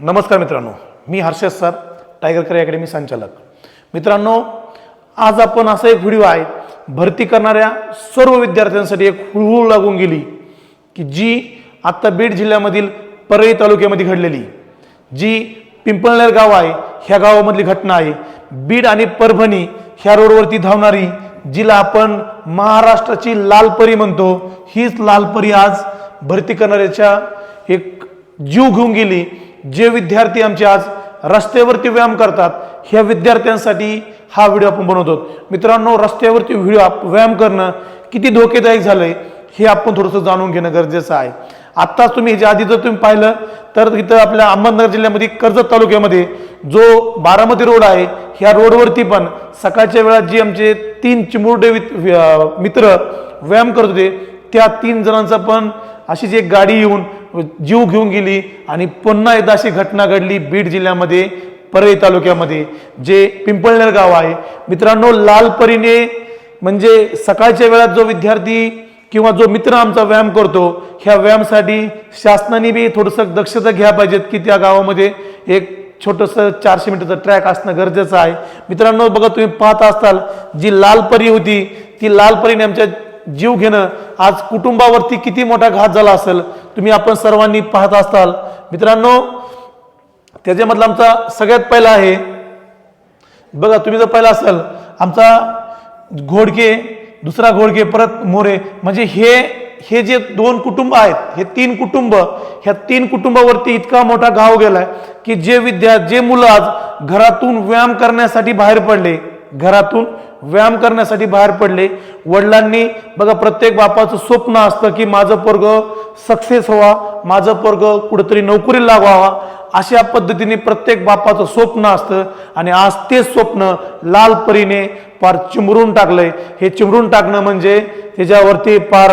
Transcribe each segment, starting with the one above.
नमस्कार मित्रांनो मी Harshad sir tiger career academy संचालक. मित्रांनो आज आपण असा एक व्हिडिओ आहे भरती करणाऱ्या सर्व विद्यार्थ्यांसाठी एक हुळहुळ लागून गेली की जी आत्ता बीड जिल्ह्यामधील परळी तालुक्यामध्ये घडलेली. जी पिंपळनेर गाव आहे ह्या गावामधली घटना आहे. बीड आणि परभणी ह्या रोडवरती धावणारी जिला आपण महाराष्ट्राची लालपरी म्हणतो हीच लालपरी आज भरती करणाऱ्याच्या एक जीव घेऊन गेली. जे विद्यार्थी आमचे आज रस्त्यावरती व्यायाम करतात ह्या विद्यार्थ्यांसाठी हा व्हिडिओ आपण बनवतो मित्रांनो रस्त्यावरती व्हिडिओ व्यायाम करणं किती धोकेदायक झालंय हे आपण थोडंसं जाणून घेणं गरजेचं आहे. आत्ताच तुम्ही ह्याच्या आधी जर तुम्ही पाहिलं तर इथं आपल्या अहमदनगर जिल्ह्यामध्ये कर्जत तालुक्यामध्ये जो बारामती रोड आहे ह्या रोडवरती पण सकाळच्या वेळात जी आमचे तीन चिमुरडे मित्र व्यायाम करत होते त्या तीन जणांचा पण अशीच एक गाडी येऊन जीव घेऊन गेली आणि पुन्हा एकदा अशी घटना घडली बीड जिल्ह्यामध्ये परळी तालुक्यामध्ये जे पिंपळनेर गाव आहे. मित्रांनो लालपरीने म्हणजे सकाळच्या वेळात जो विद्यार्थी किंवा जो मित्र आमचा व्यायाम करतो ह्या व्यायामासाठी शासनाने बी थोडंसं दक्षता घ्या पाहिजेत की त्या गावामध्ये एक छोटंसं चारशे मीटरचं ट्रॅक असणं गरजेचं आहे. मित्रांनो बघा तुम्ही पाहत असताल जी लालपरी होती ती लालपरीने आमच्या जीव घेणं आज कुटुंबावरती किती मोठा घात झाला असेल तुम्ही आपण सर्वांनी पाहत असताल. मित्रांनो त्याच्यामधला आमचा सगळ्यात पहिला आहे बघा तुम्ही जर पहिला असाल आमचा घोडके दुसरा घोडके परत मोरे म्हणजे हे हे जे दोन कुटुंब आहेत हे तीन कुटुंब ह्या तीन कुटुंबावरती इतका मोठा घाव गेलाय की जे विद्या जे मुलं आज घरातून व्यायाम करण्यासाठी बाहेर पडले घरातून व्यायाम करण्यासाठी बाहेर पडले. वडिलांनी बघा प्रत्येक बापाचं स्वप्न असतं की माझं पोरग सक्सेस व्हावा माझं पोरग कुठेतरी नोकरीला लागावा. अशा पद्धतीने प्रत्येक बापाचं स्वप्न असतं आणि आज ते स्वप्न लाल परीने फार चिमरून टाकलंय. हे चिमरून टाकणं म्हणजे त्याच्यावरती फार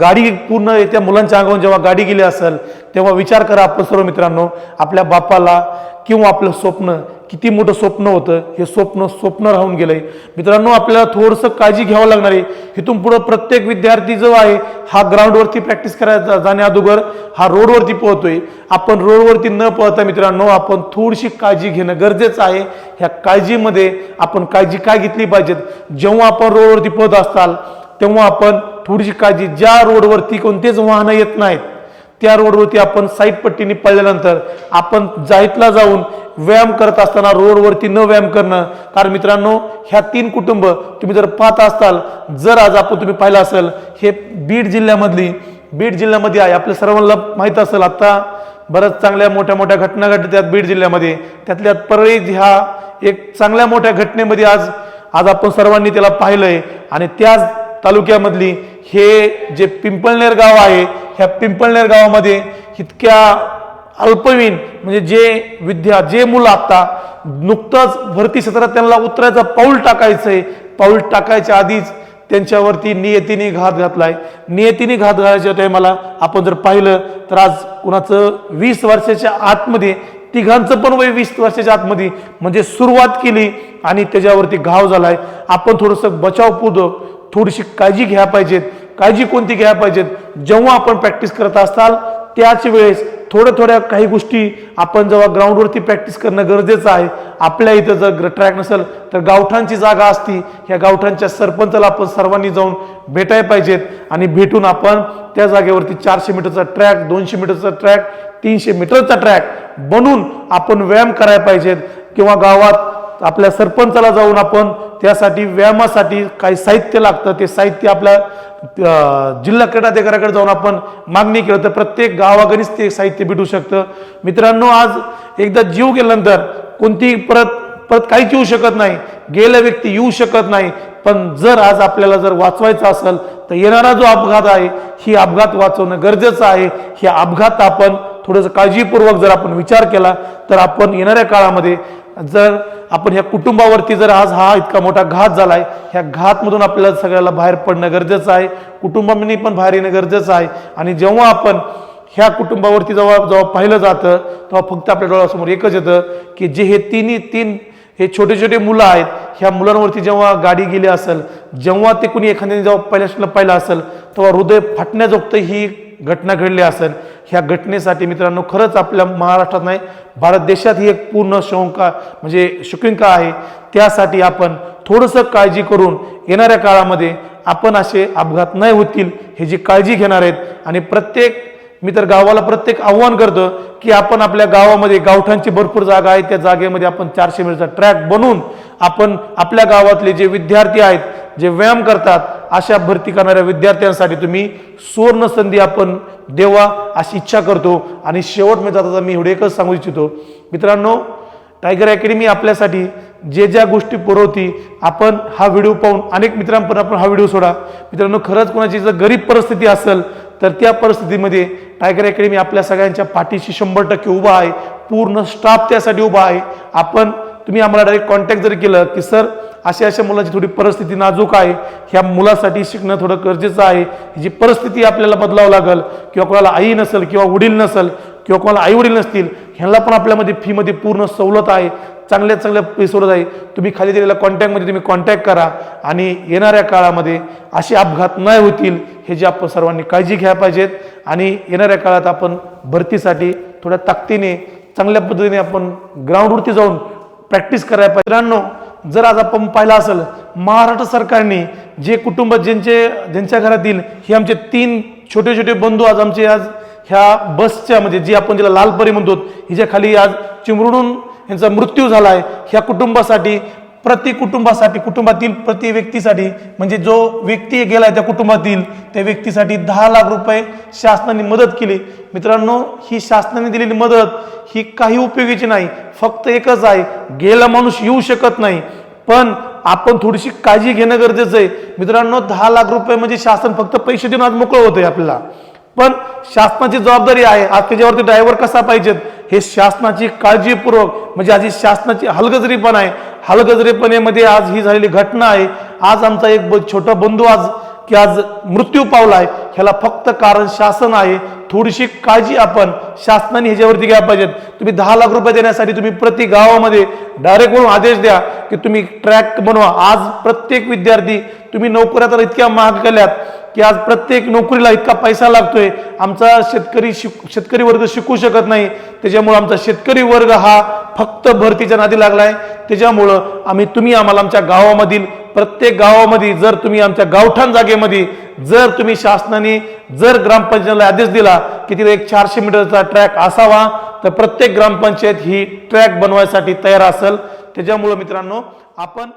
गाडी पूर्ण त्या मुलांच्या अंगावरून जेव्हा गाडी गेली असेल तेव्हा विचार करा आपण सर्व मित्रांनो आपल्या बापाला किंवा आपलं स्वप्न किती मोठं स्वप्न होतं हे स्वप्न स्वप्न राहून गेलंय. मित्रांनो आपल्याला थोडंसं काळजी घ्यावं लागणार आहे. इथून पुढं प्रत्येक विद्यार्थी जो आहे हा ग्राउंडवरती प्रॅक्टिस करायला जाण्या अगोदर हा रोडवरती पोहतोय. आपण रोडवरती न पळता मित्रांनो आपण थोडीशी काळजी घेणं गरजेचं आहे. ह्या काळजीमध्ये आपण काळजी काय घेतली पाहिजेत? जेव्हा आपण रोडवरती पळत असताल तेव्हा आपण थोडीशी काळजी ज्या रोडवरती कोणतेच वाहनं येत नाहीत त्या रोडवरती आपण साईट पट्टीने पडल्यानंतर आपण जाईतला जाऊन व्यायाम करत असताना रोडवरती न व्यायाम करणं. कारण मित्रांनो ह्या तीन कुटुंब तुम्ही जर पाहत असताल जर आज आपण तुम्ही पाहिलं असेल हे बीड जिल्ह्यामधली बीड जिल्ह्यामध्ये आहे. आपल्या सर्वांना माहीत असेल आता बऱ्याच चांगल्या मोठ्या मोठ्या घटना घडतात बीड जिल्ह्यामध्ये. त्यातल्या परळी ह्या एक चांगल्या मोठ्या घटनेमध्ये आज आज आपण सर्वांनी त्याला पाहिलंय. आणि त्याच तालुक्यामधली हे जे पिंपळनेर गाव आहे ह्या पिंपळनेर गावामध्ये इतक्या अल्पवीन म्हणजे जे विद्या जे मुलं आता नुकतंच भरती क्षेत्रात त्यांना उतरायचं पाऊल टाकायचं आहे पाऊल टाकायच्या आधीच त्यांच्यावरती नियतीने घात घातलाय. नियतीने घात घालायच्या टायमाला आपण जर पाहिलं तर आज कुणाचं वीस वर्षाच्या आतमध्ये तिघांचं पण वय वीस वर्षाच्या आतमध्ये म्हणजे सुरुवात केली आणि त्याच्यावरती घाव झालाय. आपण थोडंसं बचावपूर्वक थोडीशी काळजी घ्या पाहिजेत. काळजी कोणती घ्या पाहिजेत? जेव्हा आपण प्रॅक्टिस करत असाल त्याच वेळेस थोड्या थोड्या काही गोष्टी आपण जेव्हा ग्राउंडवरती प्रॅक्टिस करणं गरजेचं आहे आपल्या इथं जर ट्रॅक नसेल तर गावठांची जागा असती. ह्या गावठांच्या सरपंचाला आपण सर्वांनी जाऊन भेटाय पाहिजेत आणि भेटून आपण त्या जागेवरती चारशे मीटरचा ट्रॅक दोनशे मीटरचा ट्रॅक तीनशे मीटरचा ट्रॅक बनून आपण व्यायाम करायला पाहिजेत. किंवा गावात आपल्या सरपंचाला जाऊन आपण त्यासाठी व्यायामासाठी काही साहित्य लागतं. ते साहित्य आपल्या जिल्हा क्रीडाधिकाऱ्याकडे जाऊन आपण मागणी केलं तर प्रत्येक गावागणीच ते साहित्य भेटू शकतं. मित्रांनो आज एकदा जीव गेल्यानंतर कोणती परत परत काहीच येऊ शकत नाही. गेला व्यक्ती येऊ शकत नाही. पण जर आज आपल्याला जर वाचवायचं असेल तर येणारा जो अपघात आहे ही अपघात वाचवणं गरजेचं आहे. ही अपघात आपण थोडंसं काळजीपूर्वक जर आपण विचार केला तर आपण येणाऱ्या काळामध्ये जर आपण ह्या कुटुंबावरती जर आज हा इतका मोठा घात झालाय ह्या घातमधून आपल्याला सगळ्याला बाहेर पडणं गरजेचं आहे कुटुंबाने पण बाहेर येणं गरजेचं आहे आणि जेव्हा आपण ह्या कुटुंबावरती जेव्हा जेव्हा पाहिलं जातं तेव्हा फक्त आपल्या डोळ्यासमोर एकच येतं की जे हे तिन्ही तीन हे छोटे छोटे मुलं आहेत ह्या मुलांवरती जेव्हा गाडी गेली असेल जेव्हा ते कुणी एखाद्याने जेव्हा पहिल्या पाहिलं असेल तेव्हा हृदय फाटण्याजोगतं ही घटना घडली असेल ह्या घटनेसाठी मित्रांनो खरंच आपल्या महाराष्ट्रात नाही भारत देशात ही एक पूर्ण शंका म्हणजे शुकिंका आहे. त्यासाठी आपण थोडंसं काळजी करून येणाऱ्या काळामध्ये आपण असे अपघात नाही होतील हे जी काळजी घेणार आहेत. आणि प्रत्येक मी तर गावाला प्रत्येक आव्हान करतो की आपण आपल्या गावामध्ये गावठांची भरपूर जागा आहे त्या जागेमध्ये आपण चारशे मीटरचा ट्रॅक बनवून आपण आपल्या गावातले जे विद्यार्थी आहेत जे व्यायाम करतात अशा भरती करणाऱ्या विद्यार्थ्यांसाठी तुम्ही सुवर्ण संधी आपण देवा अशी इच्छा करतो. आणि शेवट मी जाता मी एवढे एकच सांगू इच्छितो. मित्रांनो टायगर अकॅडमी आपल्यासाठी जे ज्या गोष्टी पुरवती आपण हा व्हिडिओ पाहून अनेक मित्रांपर्यंत आपण हा व्हिडिओ सोडा. मित्रांनो खरंच कोणाची जर गरीब परिस्थिती असेल तर त्या परिस्थितीमध्ये टायगर अकॅडमी आपल्या सगळ्यांच्या पाठीशी शंभर टक्के उभा आहे. पूर्ण स्टाफ त्यासाठी उभा आहे. आपण तुम्ही आम्हाला डायरेक्ट कॉन्टॅक्ट जर केलं की सर अशा अशा मुलाची थोडी परिस्थिती नाजूक आहे. ह्या मुलासाठी शिकणं थोडं गरजेचं आहे. ही जी परिस्थिती आपल्याला बदलावं लागेल. किंवा कोणाला आई नसेल किंवा वडील नसेल किंवा कोणाला आई वडील नसतील ह्यांना पण आपल्यामध्ये फीमध्ये पूर्ण सवलत आहे. चांगल्या चांगल्या फी सवलत आहे. तुम्ही खाली दिलेल्या कॉन्टॅक्टमध्ये तुम्ही कॉन्टॅक्ट करा आणि येणाऱ्या काळामध्ये असे अपघात नाही होतील हे जे आपण सर्वांनी काळजी घ्यायला पाहिजेत. आणि येणाऱ्या काळात आपण भरतीसाठी थोड्या ताकदीने चांगल्या पद्धतीने आपण ग्राउंडवरती जाऊन प्रॅक्टिस करायला पाहिजे. मित्रांनो जर आज आपण पाहिलं असेल महाराष्ट्र सरकारने जे कुटुंब ज्यांचे ज्यांच्या घरातील हे आमचे तीन छोटे छोटे बंधू आज आमचे आज ह्या बसच्या म्हणजे जी आपण ज्याला लालपरी म्हणतो हिच्या खाली आज चिमरुडून यांचा मृत्यू झाला आहे ह्या कुटुंबासाठी प्रति कुटुंबासाठी कुटुंबातील प्रति व्यक्तीसाठी म्हणजे जो व्यक्ती गेलाय त्या कुटुंबातील त्या व्यक्तीसाठी दहा लाख रुपये शासनाने मदत केली. मित्रांनो ही शासनाने दिलेली मदत ही काही उपयोगीची नाही. फक्त एकच आहे गेला माणूस येऊ शकत नाही. पण आपण थोडीशी काळजी घेणं गरजेचं आहे. मित्रांनो दहा लाख रुपये म्हणजे शासन फक्त पैसे देऊन आज मोकळं होतंय आपल्याला. पण शासनाची जबाबदारी आहे आज त्याच्यावरती ड्रायव्हर कसा पाहिजेत हे शासनाची काळजीपूर्वक म्हणजे आधी शासनाची शासनाची हलगजरीपण आहे. हलगजरेपणेमध्ये आज ही झालेली घटना आहे. आज आमचा एक ब- छोटा बंधू आज की आज मृत्यू पावला आहे ह्याला फक्त कारण शासन आहे. थोडीशी काळजी आपण शासनाने ह्याच्यावरती घ्यायला पाहिजेत. तुम्ही दहा लाख रुपये देण्यासाठी तुम्ही प्रति गावामध्ये डायरेक्ट म्हणून आदेश द्या की तुम्ही ट्रॅक बनवा. आज प्रत्येक विद्यार्थी तुम्ही नोकऱ्या तर इतक्या महाग केल्यात की आज प्रत्येक नोकरीला इतका पैसा लागतोय. आमचा शेतकरी शिक शेतकरी वर्ग शिकू शकत नाही. त्याच्यामुळं आमचा शेतकरी वर्ग हा फक्त भरतीच्या नादी लागलाय. त्याच्यामुळं आम्ही तुम्ही आम्हाला आमच्या गावामधील प्रत्येक गावामध्ये जर तुम्ही आमच्या गावठाण जागेमध्ये जर तुम्ही शासनाने जर ग्रामपंचायतीला आदेश दिला की तिथे एक चारशे मीटरचा ट्रॅक असावा तर प्रत्येक ग्रामपंचायत ही ट्रॅक बनवायसाठी तयार असेल. त्याच्यामुळं मित्रांनो आपण